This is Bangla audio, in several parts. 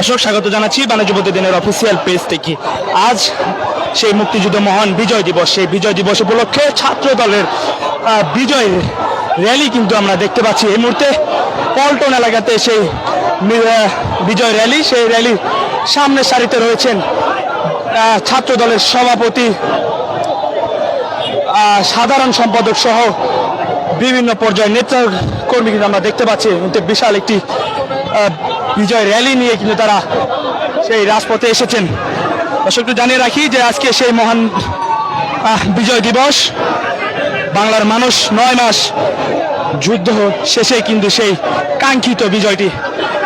দর্শক স্বাগত জানাচ্ছি বাণিজ্য দিনের অফিসিয়াল পেজ থেকে। আজ সেই মুক্তিযুদ্ধ মহান বিজয় দিবস সেই বিজয় দিবস উপলক্ষে ছাত্র দলের আহ, বিজয় র্যালি কিন্তু আমরা দেখতে পাচ্ছি। এই মুহূর্তে পল্টন এলাকাতে সেই বিজয় র্যালি সেই র্যালির সামনের সারিতে রয়েছেন ছাত্র দলের সভাপতি সাধারণ সম্পাদক সহ বিভিন্ন পর্যায়ের নেতা কর্মী কিন্তু আমরা দেখতে পাচ্ছি। বিশাল একটি বিজয় র্যালি নিয়ে কিন্তু তারা সেই রাজপথে এসেছেন। দর্শক জানিয়ে রাখি যে আজকে সেই মহান বিজয় দিবস, বাংলার মানুষ নয় মাস যুদ্ধ শেষে কিন্তু সেই কাঙ্ক্ষিত বিজয়টি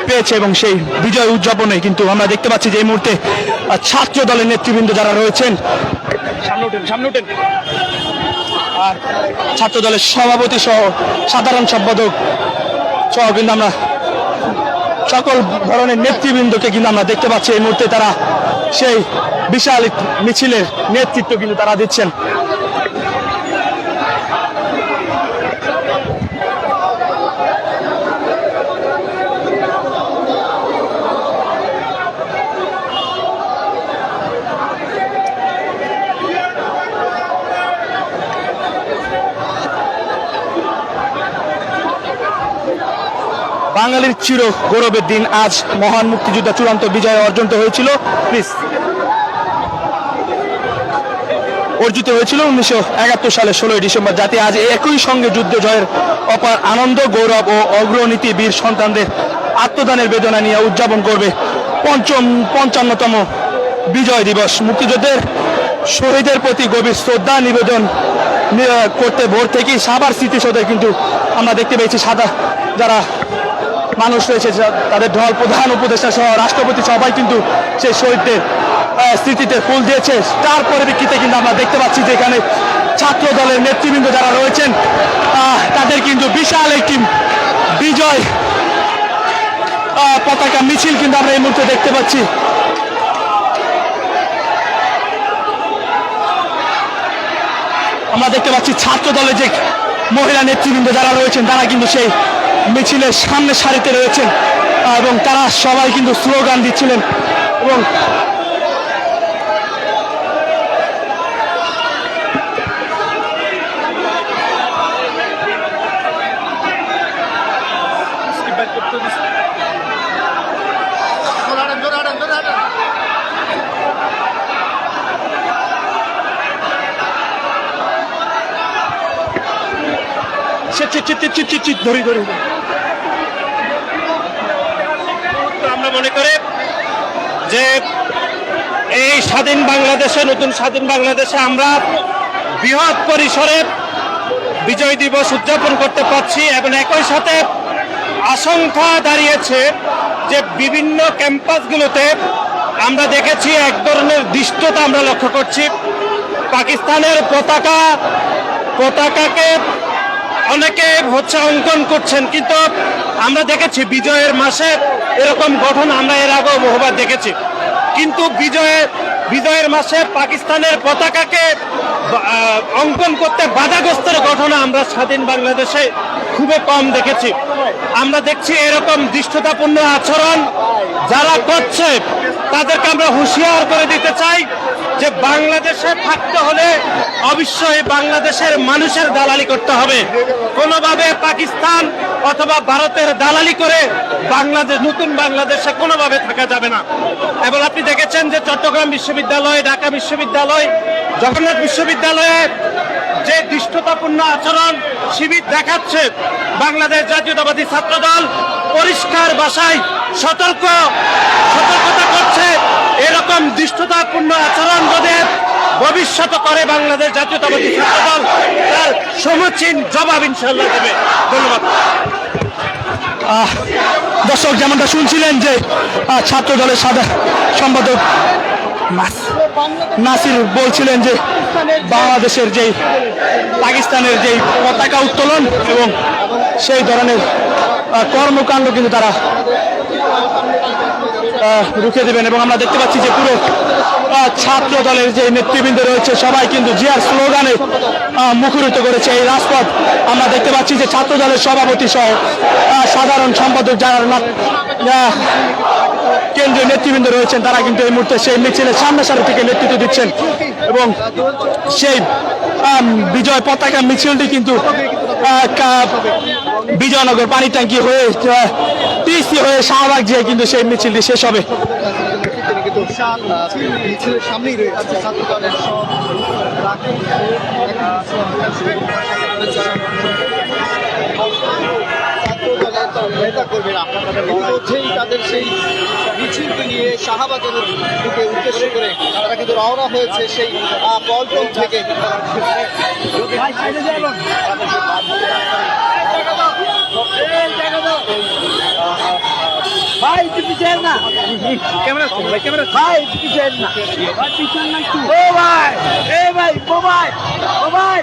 পেয়েছে এবং সেই বিজয় উদযাপনে কিন্তু আমরা দেখতে পাচ্ছি যে এই মুহূর্তে ছাত্র দলের নেতৃবৃন্দ যারা রয়েছেন আর ছাত্র দলের সভাপতি সহ সাধারণ সম্পাদক সহ কিন্তু আমরা সকল ধরনের নেতৃবৃন্দকে কিন্তু আমরা দেখতে পাচ্ছি। এই মুহূর্তে তারা সেই বিশাল মিছিলের নেতৃত্ব কিন্তু তারা দিচ্ছেন। বাঙালির চির গৌরবের দিন। আজ মহান মুক্তিযুদ্ধ চূড়ান্ত বিজয় অর্জন হয়েছিল। প্লিজ। অর্জিত হয়েছিল উনিশশো একাত্তর সালে ষোলোই ডিসেম্বর। যাতে আজ একই সঙ্গে যুদ্ধ জয়ের অপার আনন্দ, গৌরব ও অগ্রনীতি বীর সন্তানদের আত্মদানের বেদনা নিয়ে উদযাপন করবে পঞ্চম, পঞ্চান্নতম বিজয় দিবস। মুক্তিযুদ্ধের শহীদের প্রতি গভীর শ্রদ্ধা নিবেদন করতে ভোর থেকেই সাবার স্মৃতিসৌধে কিন্তু আমরা দেখতে পেয়েছি সাদা যারা মানুষ রয়েছে তাদের ঢল প্রধান উপদেষ্টা সহ রাষ্ট্রপতি সবাই কিন্তু সেই শহীদদের স্মৃতিতে ফুল দিয়েছে। তার পরিপ্রেক্ষিতে কিন্তু আমরা দেখতে পাচ্ছি যে এখানে ছাত্র দলের নেতৃবৃন্দ যারা রয়েছেন তাদের কিন্তু বিশাল একটি বিজয় পতাকা, মিছিল কিন্তু আমরা এই মুহূর্তে দেখতে পাচ্ছি। আমরা দেখতে পাচ্ছি ছাত্র দলের যে মহিলা নেতৃবৃন্দ যারা রয়েছেন, তারা কিন্তু সেই মিছিলের সামনে সারিতে রয়েছেন এবং তারা সবাই কিন্তু স্লোগান দিচ্ছিলেন এবং cheat cheat cheat cheat cheat ধরি ধরি ধরি। তো আমরা মনে করি যে এই স্বাধীন বাংলাদেশে, নতুন স্বাধীন বাংলাদেশে আমরা বৃহৎ পরিসরে বিজয় দিবস উদযাপন করতে পারছি এবং একই সাথে আশঙ্কা দাঁড়িয়েছে যে বিভিন্ন ক্যাম্পাসগুলোতে আমরা দেখেছি এক ধরনের দৃষ্টতা আমরা লক্ষ্য করছি। পাকিস্তানের পতাকা, পতাকাকে অনেকে হচ্ছে অঙ্কন করছেন, কিন্তু আমরা দেখেছি বিজয়ের মাসে এরকম গঠন আমরা এর আগেও বহুবার দেখেছি। কিন্তু বিজয়ের বিজয়ের মাসে পাকিস্তানের পতাকাকে অঙ্কন করতে বাধাগ্রস্তের ঘটনা আমরা স্বাধীন বাংলাদেশে খুবই কম দেখেছি। আমরা দেখছি এরকম দৃষ্টতাপূর্ণ আচরণ যারা করছে, তাদেরকে আমরা হুঁশিয়ার করে দিতে চাই। বাংলাদেশে থাকতে হলে অবশ্যই বাংলাদেশের মানুষের দালালি করতে হবে। কোনোভাবে পাকিস্তান অথবা ভারতের দালালি করে বাংলাদেশ নতুন বাংলাদেশে কোনোভাবে থাকা যাবে না। এবং আপনি দেখেছেন যে চট্টগ্রাম বিশ্ববিদ্যালয়, ঢাকা বিশ্ববিদ্যালয়, জগন্নাথ বিশ্ববিদ্যালয়ে যে দৃষ্টতাপূর্ণ আচরণ শিবির দেখাচ্ছে, বাংলাদেশ জাতীয়তাবাদী ছাত্র দল পরিষ্কার ভাষায় সতর্ক, সতর্কতা করছে। এরকম দৃষ্টতাপূর্ণ আচরণ যদি ভবিষ্যতে করে বাংলাদেশ জাতীয়তাবাদী ছাত্র দল তার সমুচীন জবাব ইনশাল্লাহ দেবে। ধন্যবাদ। দর্শক যেমনটা শুনছিলেন যে ছাত্র দলের সাদা সম্পাদক নাস- নাসির বলছিলেন যে, বাংলাদেশের যেই, পাকিস্তানের যেই পতাকা উত্তোলন এবং সেই ধরনের কর্মকাণ্ড কিন্তু তারা রুখে দেবেন এবং আমরা দেখতে পাচ্ছি যে পুরো ছাত্র দলের যে নেতৃবৃন্দ রয়েছে, সবাই কিন্তু জিয়ার স্লোগানে মুখরিত করেছে এই রাজপথ। আমরা দেখতে পাচ্ছি যে ছাত্র দলের সভাপতি সহ সাধারণ সম্পাদক যারা কেন্দ্রীয় নেতৃবৃন্দ রয়েছেন, তারা কিন্তু এই মুহূর্তে সেই মিছিলের সামনে সারি থেকে নেতৃত্ব দিচ্ছেন এবং সেই বিজয় পতাকা মিছিলটি কিন্তু বিজয়নগর পানি ট্যাঙ্কি হয়ে পিসি হয়ে শাহবাগ যে কিন্তু সেই মিছিলটি শেষ হবে। সামনেই রয়েছে তাদের সেই মিছিলকে নিয়ে শাহবাগের দিকে উদ্দেশ্য করে তারা কিন্তু রওনা হয়েছে সেই পল্টন থেকে। বিচার না। ক্যামেরা ভাই ক্যামেরা ভাই পিছেন না। ভাই পিছেন না কি ও ভাই এ ভাই ও ভাই ও ভাই।